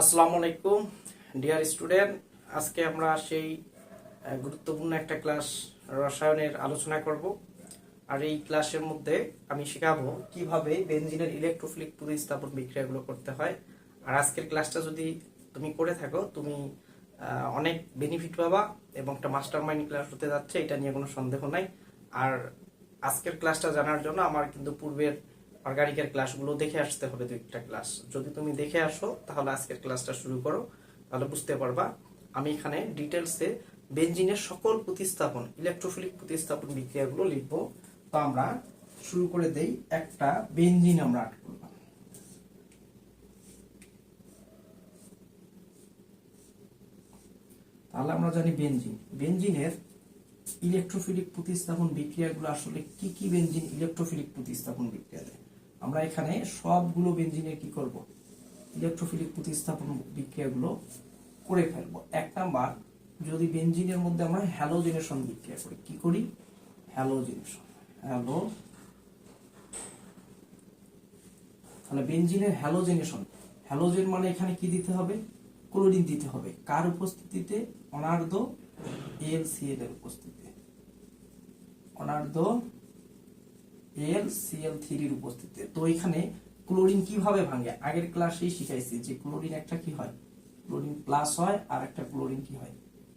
আসসালামু আলাইকুম, dear student. আজকে আমরা সেই গুরুত্বপূর্ণ একটা ক্লাস রসায়নের আলোচনা করব। আর এই ক্লাসের মধ্যে আমি শেখাবো কীভাবে বেনজিনের ইলেকট্রোফিলিক প্রতিস্থাপন বিক্রিয়াগুলো করতে হয়। আর আজকের ক্লাসটা যদি তুমি করে থাকো, তুমি অনেক বেনিফিট পাবা এবং একটা মাস্টার মাইন্ড ক্লাস হতে যাচ্ছে, এটা নিয়ে কোনো সন্দেহ নাই। আর আজকের ক্লাসটা জানার জন্য আমার কিন্তু পূর্বের অর্গানিকের ক্লাসগুলো দেখে আসতে হবে দুইটা ক্লাস যদি তুমি দেখে আসো, তাহলে আজকের ক্লাসটা শুরু করো, তাহলে বুঝতে পারবা আমি এখানে ডিটেলসে বেঞ্জিনের সকল প্রতিস্থাপন ইলেকট্রোফিলিক প্রতিস্থাপন বিক্রিয়াগুলো লিখব। তো আমরা শুরু করে দেই, একটা বেঞ্জিন আমরা আট তাহলে আমরা জানি বেঞ্জিন। বেঞ্জিনের ইলেকট্রোফিলিক প্রতিস্থাপন বিক্রিয়াগুলো আসলে কি কি বেঞ্জিন ইলেকট্রোফিলিক প্রতিস্থাপন বিক্রিয়া দেয়? আমরা এখানে সবগুলো বেঞ্জিনের কি করব? ইলেকট্রোফিলিক প্রতিস্থাপন বিক্রিয়াগুলো করে ফেলব। এক নাম্বার, যদি বেঞ্জিনের মধ্যে আমরা হ্যালোজেনেশন বিক্রিয়া করি, কি করি? Halogenation halo. তাহলে বেঞ্জিনের হ্যালোজেনেশন হ্যালোজেন মানে এখানে কি দিতে হবে? ক্লোরিন দিতে হবে। কার উপস্থিতিতে? অনার্ধ এল সিএল এর উপস্থিতিতে। অনার্ধ এল সিএল থ্রির উপস্থিতিতে। তো এখানে ক্লোরিন কীভাবে ভাঙে? আগের ক্লাসেই শিখাইছি যে ক্লোরিন একটা কি হয়? ক্লোরিন প্লাস হয় আর একটা ক্লোরিন কি হয়?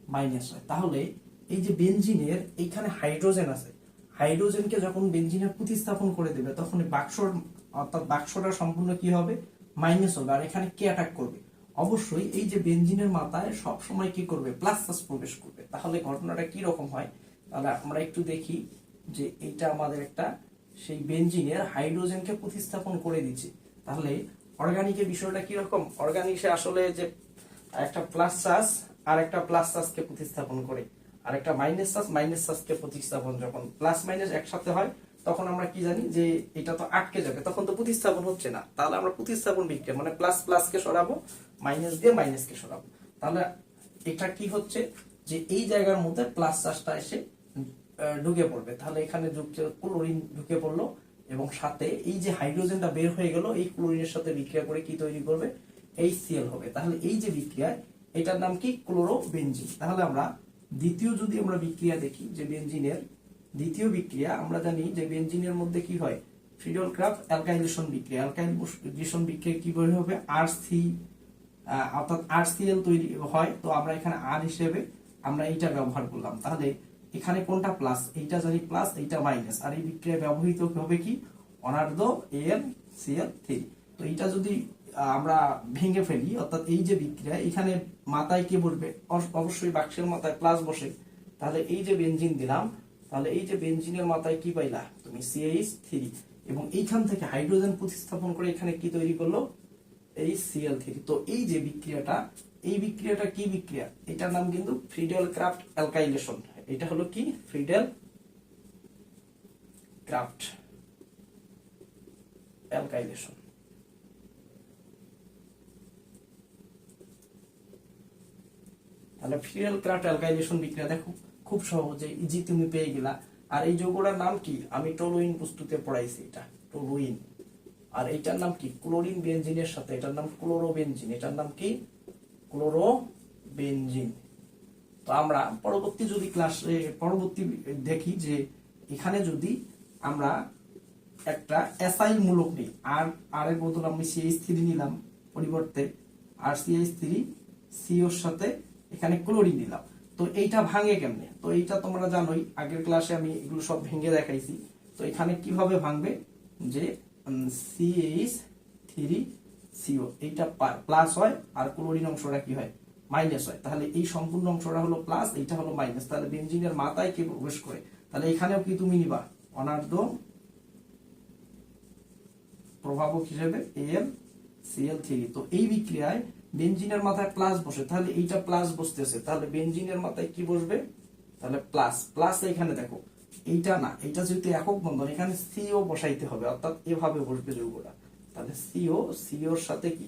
মাইনাস হয়। তাহলে এই যে বেনজিনের এইখানে হাইড্রোজেন আছে। হাইড্রোজেনকে যখন বেনজিনের প্রতিস্থাপন করে দেবে, তখন বাক্সর অর্থাৎ বাক্সটা সম্পূর্ণ কি হবে? মাইনাস হবে। আর এখানে কে অ্যাটাক করবে? অবশ্যই এই যে বেনজিনের মাথায় সব সময় কি করবে? প্লাস প্লাস প্রবেশ করবে। তাহলে ঘটনাটা কি রকম হয়? তাহলে আমরা একটু দেখি যে এইটা আমাদের একটা সেই বেনজিনের হাইড্রোজেনকে প্রতিস্থাপন করে দিচ্ছে। তাহলে অর্গানিকের বিষয়টা কি রকম? অর্গানিকে আসলে যে একটা প্লাস চার্জ আর একটা প্লাস চার্জকে প্রতিস্থাপন করে। আর একটা মাইনাস চার্জ মাইনাস চার্জকে প্রতিস্থাপন যখন প্লাস মাইনাস একসাথে হয়, তখন আমরা কি জানি যে এটা তো আটকে যাবে। তখন তো প্রতিস্থাপন হচ্ছে না। তাহলে আমরা প্রতিস্থাপন বিক্রিয়া মানে প্লাস প্লাসকে সরাবো মাইনাস দিয়ে মাইনাসকে সরাবো। তাহলে এটা কি হচ্ছে? যে এই জায়গার মধ্যে প্লাস চার্জটা এসে ঢুকে পড়বে। তাহলে এখানে ক্লোরিন ঢুকে পড়ল এবং সাথে এই যে হাইড্রোজেনটা বের হয়ে গেল, এই ক্লোরিনের সাথে বিক্রিয়া করে কি তৈরি করবে? HCl হবে। তাহলে এই যে বিক্রিয়ায় এটার নাম কি? ক্লোরোবেনজিন। তাহলে আমরা দ্বিতীয় যদি আমরা বিক্রিয়া দেখি, যে বেনজিনের দ্বিতীয় বিক্রিয়া, আমরা জানি যে বেনজিনের মধ্যে কি হয়? ফ্রিডল ক্রাফট অ্যালকাইলেশন বিক্রিয়া। অ্যালকাইলেশন বিক্রিয়া কি বের হবে? আর সি অর্থাৎ আর সিএল তৈরি হয়। তো আমরা এখানে আর হিসেবে আমরা এইটা ব্যবহার করলাম। তাহলে এখানে কোনটা প্লাস এইটা জানি প্লাস এইটা মাইনাস আর এই বিক্রিয়া ব্যবহৃত হবে কি? অনার্ধ এল সিএল থ্রি তো এইটা যদি আমরা ভেঙে ফেলি, অর্থাৎ এই যে বিক্রিয়া, এখানে মাথায় কি অস- অবশ্যই বাক্সের মাথায় প্লাস বসে। তাহলে এই যে বেঞ্জিন দিলাম, তাহলে এই যে বেঞ্জিনের মাথায় কি পাইলা? তুমি সিএইচ থ্রি এবং এইখান থেকে হাইড্রোজেন প্রতিস্থাপন করে এখানে কি তৈরি করল? এই সিএল থ্রি তো এই যে বিক্রিয়াটা, এই বিক্রিয়াটা কি বিক্রিয়া? এটার নাম কিন্তু ফ্রিডেল ক্রাফট অ্যালকাইলেশন এটা হলো কি? ফ্রিডেল ক্রাফট অ্যালকাইলেশন তাহলে ফ্রিডেল ক্রাফট অ্যালকাইলেশন বিক্রিয়া দেখো খুব সহজে ইজি তুমি পেয়ে গেলা। আর এই যৌগটার নাম কি? আমি টলোইন প্রস্তুতে পড়াইছি এটা, টলোইন। আর এটার নাম কি? ক্লোরিন বেঞ্জিনের সাথে, এটার নাম ক্লোরোবেনজিন, এটার নাম কি? ক্লোরোবেনজিন। তো আমরা পরবর্তী যদি ক্লাসে পরবর্তী দেখি যে এখানে যদি আমরা একটা এসআইল মূলক নিই আর আর এর বদল আমি সিএইচ থ্রি নিলাম পরিবর্তে আর সিএইচ থ্রি সিওর সাথে এখানে ক্লোরিন নিলাম। তো এইটা ভাঙে কেমনে? তো এইটা তোমরা জানোই, আগের ক্লাসে আমি এগুলো সব ভেঙে দেখাইছি। তো এখানে কীভাবে ভাঙবে? যে সিএইচ থ্রি সিও এইটা প্লাস হয় আর ক্লোরিন অংশটা কি হয়? মাইনাস হয়। তাহলে এই সম্পূর্ণ অংশটা হলো প্লাস এইটা হলো মাইনাস তাহলে বেনজিনের মাথায় কি প্রবেশ করে? তাহলে এখানেও কি তুমি নিবা? অনার্ধ প্রভাবক হিসেবে এল সিএল থ্রি তো এই বিক্রিয়ায় বেনজিনের মাথায় প্লাস বসে। তাহলে এইটা প্লাস বসতেছে। তাহলে বেনজিনের মাথায় কি বসবে? তাহলে প্লাস প্লাস এখানে দেখো, এইটা না, এইটা যেহেতু একক বন্ধন, এখানে সিও বসাইতে হবে। অর্থাৎ এভাবে বসবে যৌগটা। তাহলে সিও সিওর সাথে কি?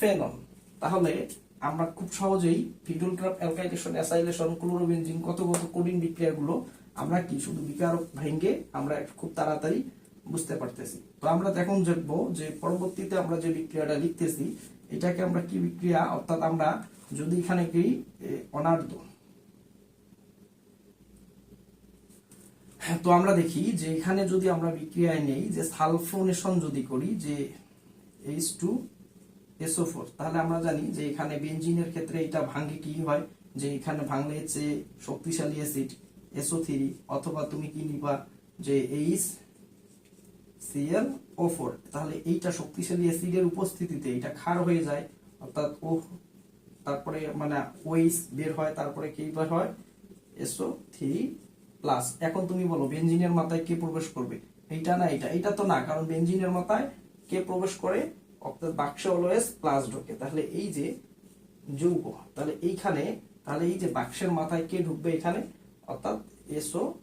ফেনল তাহলে আমরা খুব সহজেই Friedel Crafts alkylation acylation chlorobenzene কত কত কোডিং বিক্রিয়াগুলো আমরা কি শুধু বিকারক ভেঙ্গে আমরা খুব তাড়াতাড়ি বুঝতে পারতেছি। তো আমরা এখন দেখব যে পরবর্তীতে আমরা যে বিক্রিয়াটা লিখতেছি এটাকে আমরা কি বিক্রিয়া? অর্থাৎ আমরা যদি এখানে কি হ্যাঁ, তো আমরা দেখি যে এখানে যদি আমরা বিক্রিয়ায় নেই যে সালফোনেশন যদি করি যে এইচ টু এসও ফোর তাহলে আমরা জানি যে এখানে বেঞ্জিনের ক্ষেত্রে এটা ভাঙে কি হয়? যে এখানে ভাঙলে হচ্ছে শক্তিশালী অ্যাসিড এসও থ্রি অথবা তুমি কি নিবা যে এইচ সিএল ও ফোর তাহলে এইটা শক্তিশালী অ্যাসিডের উপস্থিতিতে এটা ক্ষার হয়ে যায়, অর্থাৎ ও তারপরে মানে ওইস বের হয়, তারপরে কি বের হয়? এসও থ্রি প্লাস এখন তুমি বলো বেঞ্জিনের মাথায় কে প্রবেশ করবে? এইটা না এটা এটা তো না, কারণ বেঞ্জিনের মাথায় কে প্রবেশ করে? অর্থাৎ বাক্সে অলওয়েজ প্লাস ঢোকে। তাহলে এই যে যৌগ, তাহলে এইখানে, তাহলে এই যে বাক্সের মাথায় কে ঢুকবে এখানে? অর্থাৎ এসও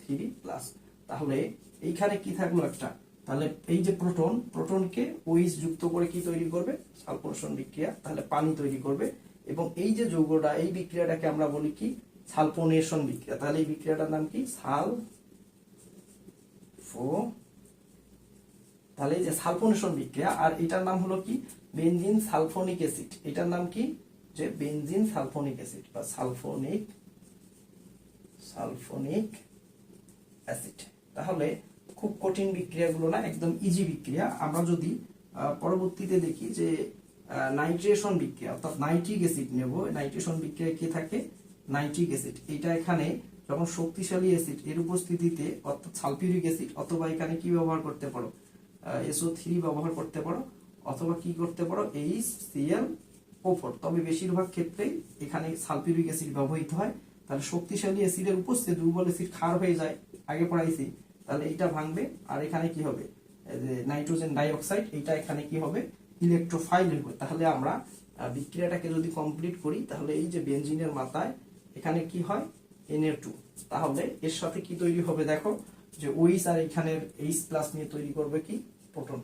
থ্রি প্লাস তাহলে এইখানে কি থাকল একটা? তাহলে এই যে প্রোটন প্রোটনকে ওইস যুক্ত করে কি তৈরি করবে? সালফোনেশন বিক্রিয়া। তাহলে পানি তৈরি করবে। এবং এই যে যৌগটা, এই বিক্রিয়াটাকে আমরা বলি কি? সালফোনেশন বিক্রিয়া। তাহলে এই বিক্রিয়াটার নাম কি? সাল ফো তাহলে এই যে সালফোনেশন বিক্রিয়া, আর এটার নাম হলো কি? Benzene sulphonic acid. এটার নাম কি? যে বেনজিন সালফোনিক অ্যাসিড বা সালফোনিক সালফোনিক অ্যাসিড। তাহলে খুব কঠিন বিক্রিয়াগুলো না, একদম ইজি বিক্রিয়া। আমরা যদি পরবর্তীতে দেখি যে নাইট্রেশন বিক্রিয়া, অর্থাৎ নাইট্রিক অ্যাসিড নেব। নাইট্রেশন বিক্রিয়া কি থাকে? Nitric acid. এটা এখানে যখন শক্তিশালী অ্যাসিড, এর উপস্থিতিতে অর্থাৎ সালফিউরিক অ্যাসিড, অথবা এখানে কি ব্যবহার করতে পারো? এসও থ্রি ব্যবহার করতে পারো, অথবা কি করতে পারো এইচ সিএল ও ফোর তবে বেশিরভাগ ক্ষেত্রেই এখানে সালফিউরিক অ্যাসিড ব্যবহৃত হয়। তাহলে শক্তিশালী অ্যাসিডের উপস্থিতি, দুর্বল অ্যাসিড ক্ষার হয়ে যায়, আগে পড়াইছি, তাহলে এইটা ভাঙবে, আর এখানে কি হবে? নাইট্রোজেন ডাইঅক্সাইড এটা এখানে কি হবে? ইলেকট্রোফাইল হবে তাহলে আমরা বিক্রিয়াটাকে যদি কমপ্লিট করি, তাহলে এই যে বেঞ্জিনের মাথায় এখানে কি হয়? এনএ টু তাহলে এর সাথে কি তৈরি হবে? দেখো, যে ওইস আর এখানের এইচ প্লাস নিয়ে তৈরি করবে কি? প্রোটন।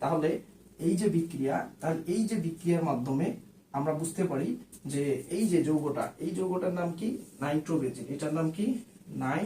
তাহলে এই যে বিক্রিয়া, তাহলে এই যে বিক্রিয়ার মাধ্যমে আমরা বুঝতে পারি যে এই যে যৌগটা, এই যৌগটার নাম কি? নাইট্রোবেজিন এটার নাম কি? নাই